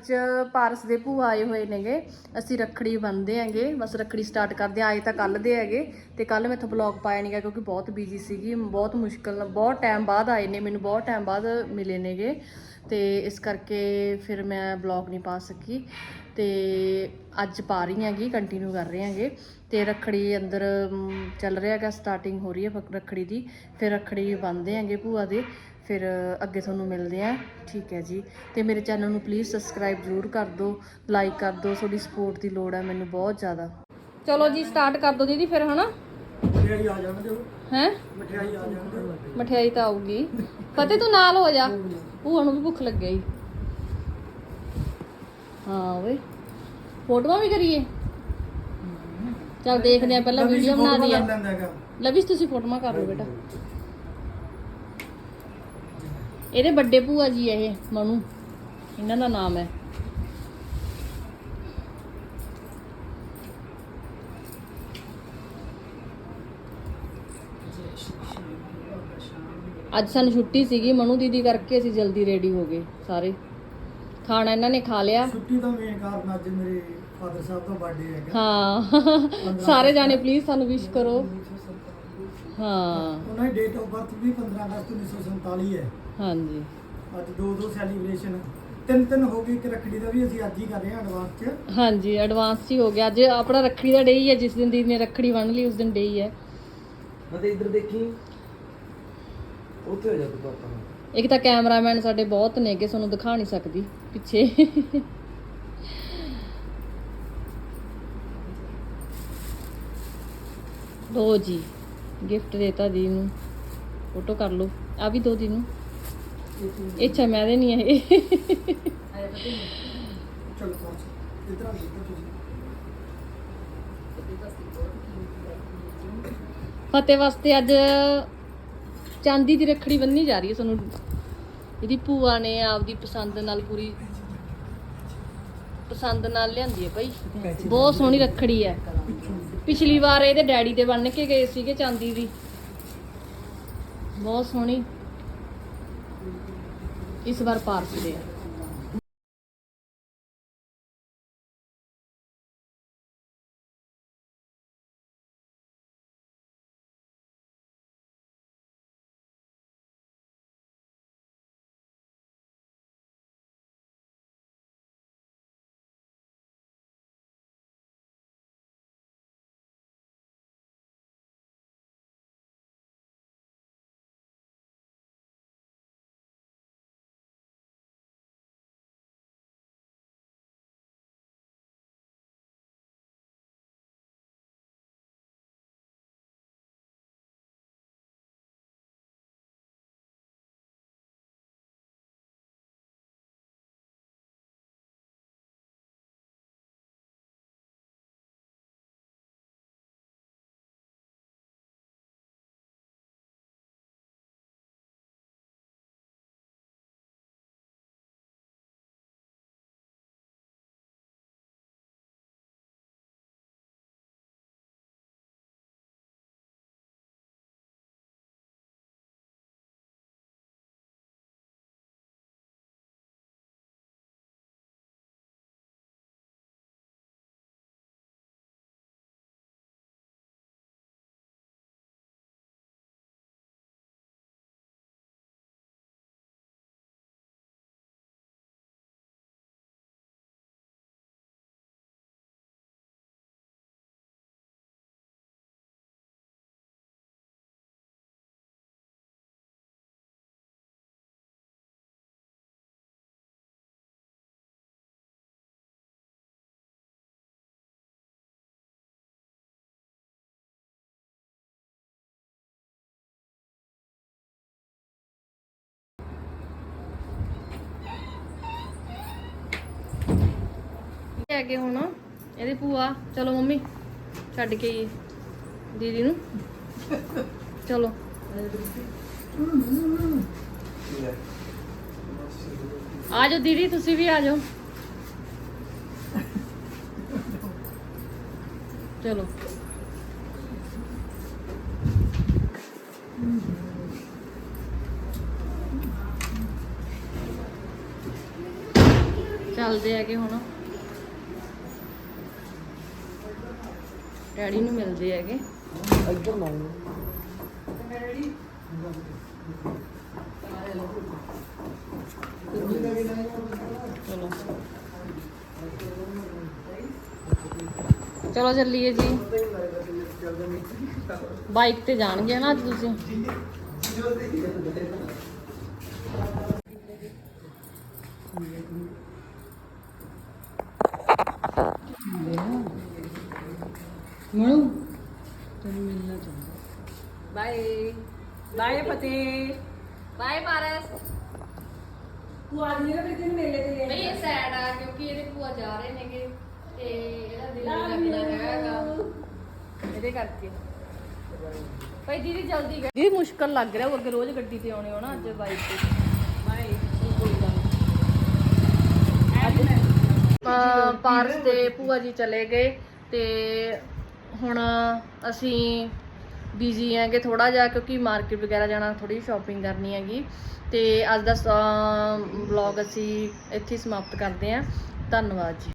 ਅੱਜ ਪਾਰਸ ਦੇ ਭੂਆ ਆਏ ਹੋਏ ਨੇਗੇ। ਅਸੀਂ ਰੱਖੜੀ ਬੰਨਦੇ ਆਂਗੇ ਬਸ ਰੱਖੜੀ ਸਟਾਰਟ ਕਰਦੇ ਆਂ ਆਏ ਤਾਂ ਕੱਲ ਦੇ ਹੈਗੇ। ਤੇ ਕੱਲ ਮੈਥੋਂ ਬਲੌਗ ਪਾਇਆ ਨਹੀਂਗਾ ਕਿਉਂਕਿ ਬਹੁਤ ਬਿਜ਼ੀ ਸੀਗੀ। ਬਹੁਤ ਮੁਸ਼ਕਲ ਨਾਲ, ਬਹੁਤ ਟਾਈਮ ਬਾਅਦ ਆਏ ਨੇ। ਮੈਨੂੰ ਬਹੁਤ ਟਾਈਮ ਬਾਅਦ ਮਿਲੇ ਨੇਗੇ। ਤੇ ਇਸ ਕਰਕੇ ਫਿਰ ਮੈਂ ਬਲੌਗ ਨਹੀਂ ਪਾ ਸਕੀ। ਤੇ ਅੱਜ ਪਾ ਰਹੀ ਆਂਗੀ ਕੰਟੀਨਿਊ ਕਰ ਰਹੇ ਆਂਗੇ ਤੇ ਰੱਖੜੀ ਅੰਦਰ ਚੱਲ ਰਿਹਾ ਹੈਗਾ ਸਟਾਰਟਿੰਗ ਹੋ ਰਹੀ ਹੈ ਰੱਖੜੀ ਦੀ। ਫਿਰ ਰੱਖੜੀ ਬੰਨਦੇ ਆਂਗੇ ਭੂਆ ਦੇ। ਫਿਰ ਅੱਗੇ ਤੁਹਾਨੂੰ ਮਿਲਦੇ ਆ ਠੀਕ ਹੈ ਜੀ। ਤੇ ਮੇਰੇ ਚੈਨਲ ਨੂੰ ਪਲੀਜ਼ ਸਬਸਕ੍ਰਾਈਬ ਜ਼ਰੂਰ ਕਰ ਦਿਓ। ਲਾਈਕ ਕਰ ਦਿਓ। ਤੁਹਾਡੀ ਸਪੋਰਟ ਦੀ ਲੋੜ ਹੈ ਮੈਨੂੰ ਬਹੁਤ ਜ਼ਿਆਦਾ। ਚਲੋ ਜੀ ਸਟਾਰਟ ਕਰ ਦਿਓ ਦੀਦੀ ਫਿਰ ਹਨਾ? ਮਠਿਆਈ ਆ ਜਾਣ ਦਿਓ। ਹੈ? ਮਠਿਆਈ ਆ ਜਾਣ ਦਿਓ। ਮਠਿਆਈ ਤਾਂ ਆਊਗੀ। ਫਤਿਹ ਤੂੰ ਨਾਲ ਹੋ ਜਾ। ਭੂਆ ਨੂੰ ਵੀ ਭੁੱਖ ਲੱਗੀ ਹਾਂ ਓਏ। ਫੋਟੋਆਂ ਵੀ ਕਰੀਏ? ਚਲ ਦੇਖਦੇ ਆ ਪਹਿਲਾਂ ਵੀਡੀਓ ਬਣਾ ਦੀ ਦਈਏ ਲਵਿਸ਼ ਤੁਸੀਂ ਫੋਟੋਆਂ ਕਰ ਲਓ ਬੇਟਾ। ਇਹਦੇ ਵੱਡੇ ਭੂਆ ਜੀ ਇਹ ਮਨੂ। ਇਹਨਾਂ ਦਾ ਨਾਮ ਹੈ। ਅੱਜ ਸਾਨੂੰ ਛੁੱਟੀ ਸੀਗੀ। ਮਨੂ ਦੀਦੀ ਕਰਕੇ ਅਸੀਂ ਜਲਦੀ ਰੈਡੀ ਹੋ ਗਏ ਸਾਰੇ। ਖਾਣਾ ਇਹਨਾਂ ਨੇ ਖਾ ਲਿਆ। ਛੁੱਟੀ ਦਾ ਮੇਨ ਕਾਰਨ ਅੱਜ ਮੇਰੇ ਫਾਦਰ ਸਾਹਿਬ ਦਾ ਬਰਥਡੇ ਹੈਗਾ। ਹਾਂ। ਸਾਰੇ ਜਾਣੇ ਪਲੀਜ਼ ਸਾਨੂੰ ਵਿਸ਼ ਕਰੋ। ਹਾਂ। ਉਹਨਾਂ ਦੀ ਡੇਟ ਆਫ ਬਰਥ ਵੀ 15 ਅਗਸਤ 1947 ਹੈ। ਹਾਂਜੀ। ਅੱਜ ਦੋ ਦੋ ਸੈਲੀਬ੍ਰੇਸ਼ਨ ਤਿੰਨ ਤਿੰਨ ਹੋ ਗਏ ਇੱਕ ਰੱਖੜੀ ਦਾ ਵੀ ਅਸੀਂ ਅੱਜ ਹੀ ਕਰ ਰਹੇ ਹਾਂ ਐਡਵਾਂਸ 'ਚ। ਹਾਂਜੀ ਐਡਵਾਂਸ ਹੀ ਹੋ ਗਿਆ। ਅੱਜ ਆਪਣਾ ਰੱਖੜੀ ਦਾ ਡੇ ਹੀ ਹੈ ਜਿਸ ਦਿਨ ਦੀਦੀ ਨੇ ਰੱਖੜੀ ਬੰਨ ਲਈ ਉਸ ਦਿਨ ਡੇ ਹੀ ਹੈ। ਅਤੇ ਇੱਧਰ ਦੇਖੀ। ਉੱਥੇ ਹੋ ਜਾ ਤੂੰ ਪਾਪਾ ਇੱਕ ਤਾਂ ਕੈਮਰਾਮੈਨ ਸਾਡੇ ਬਹੁਤ ਨੇਗੇ ਤੁਹਾਨੂੰ ਦਿਖਾ ਨਹੀਂ ਸਕਦੀ। ਪਿੱਛੇ। ਲੋ ਜੀ ਗਿਫਟ ਦੇਤਾ ਦੀ ਨੂੰ। ਫੋਟੋ ਕਰ ਲਓ। ਆ ਵੀ ਦੋ ਦੀ ਨੂੰ। ਇਹ ਮੈਂ ਦੇ ਨਹੀਂ ਇਹ। ਚਲੋ ਇਧਰ ਆ ਫਤਿਹ ਵਾਸਤੇ ਅੱਜ ਚਾਂਦੀ ਦੀ ਰੱਖੜੀ ਬੰਨੀ ਜਾ ਰਹੀ ਹੈ ਤੁਹਾਨੂੰ ਇਹਦੀ ਭੂਆ ਨੇ ਆਪਦੀ ਪਸੰਦ ਨਾਲ ਪੂਰੀ ਪਸੰਦ ਨਾਲ ਲਿਆਂਦੀ ਹੈ ਭਾਈ। ਬਹੁਤ ਸੋਹਣੀ ਰੱਖੜੀ ਹੈ। ਪਿਛਲੀ ਵਾਰ ਇਹਦੇ ਡੈਡੀ ਦੇ ਬੰਨ ਕੇ ਗਏ ਸੀਗੇ ਚਾਂਦੀ ਦੀ। ਬਹੁਤ ਸੋਹਣੀ। ਇਸ ਵਾਰ ਪਾਰਸ ਦੇ ਆ ਹੈਗੇ ਹੁਣ ਇਹਦੇ ਭੂਆ, ਚਲੋ ਮੰਮੀ, ਛੱਡ ਕੇ ਆਈਏ। ਦੀਦੀ ਨੂੰ। ਚਲੋ। ਆ ਜਾਓ ਦੀਦੀ, ਤੁਸੀਂ ਵੀ ਆ ਜਾਓ। ਚਲੋ। ਚੱਲਦੇ ਹੈਗੇ ਹੁਣ। ਡੈਡੀ ਨੂੰ ਮਿਲਦੇ ਹੈਗੇ। ਇੱਧਰ ਨਾ ਚਲੋ ਚਲੋ ਚੱਲੀਏ ਜੀ। ਬਾਈਕ ਤੇ ਜਾਣਗੇ ਨਾ ਅੱਜ ਤੁਸੀਂ। ਮਣੂ ਤੈਨੂੰ ਮਿਲਣਾ ਚਾਹੁੰਦਾ ਬਾਏ ਬਾਏ ਫਤਿਹ ਬਾਏ ਪਾਰਸ ਤੂੰ ਆ ਜੀ ਨਾ ਕਿਤੇ ਮੇਲੇ ਤੇ ਬਈ ਇਹ ਸੈਡ ਆ ਕਿਉਂਕਿ ਇਹਦੇ ਭੂਆ ਜਾ ਰਹੇ ਨੇਗੇ ਤੇ ਇਹਦਾ ਦਿਲ ਨਹੀਂ ਲੱਗਣਾ ਹੈਗਾ। ਇਹਦੇ ਕਰਕੇ। ਭਾਈ ਦੀਦੀ ਜਲਦੀ ਕਰ ਦੀਦੀ ਮੁਸ਼ਕਲ ਲੱਗ ਰਿਹਾ ਉਹ ਅੱਗੇ ਰੋਜ਼ ਗੱਡੀ ਤੇ ਆਉਣੇ ਹੋ ਨਾ ਅੱਜ ਬਾਈਕ ਤੇ। ਬਾਏ ਕੋਈ ਗੱਲ ਅਹ ਪਾਰਸ ਤੇ ਭੂਆ ਜੀ ਚਲੇ ਗਏ ਤੇ ਹੁਣ ਅਸੀਂ ਬਿਜ਼ੀ ਹੈਗੇ ਥੋੜਾ ਜਿਹਾ ਕਿਉਂਕਿ ਮਾਰਕੀਟ ਵਗੈਰਾ ਜਾਣਾ ਥੋੜੀ ਸ਼ਾਪਿੰਗ ਕਰਨੀ ਹੈਗੀ। ਤੇ ਅੱਜ ਦਾ ਵਲੌਗ ਅਸੀਂ ਇੱਥੇ ਸਮਾਪਤ ਕਰਦੇ ਹਾਂ। ਧੰਨਵਾਦ ਜੀ।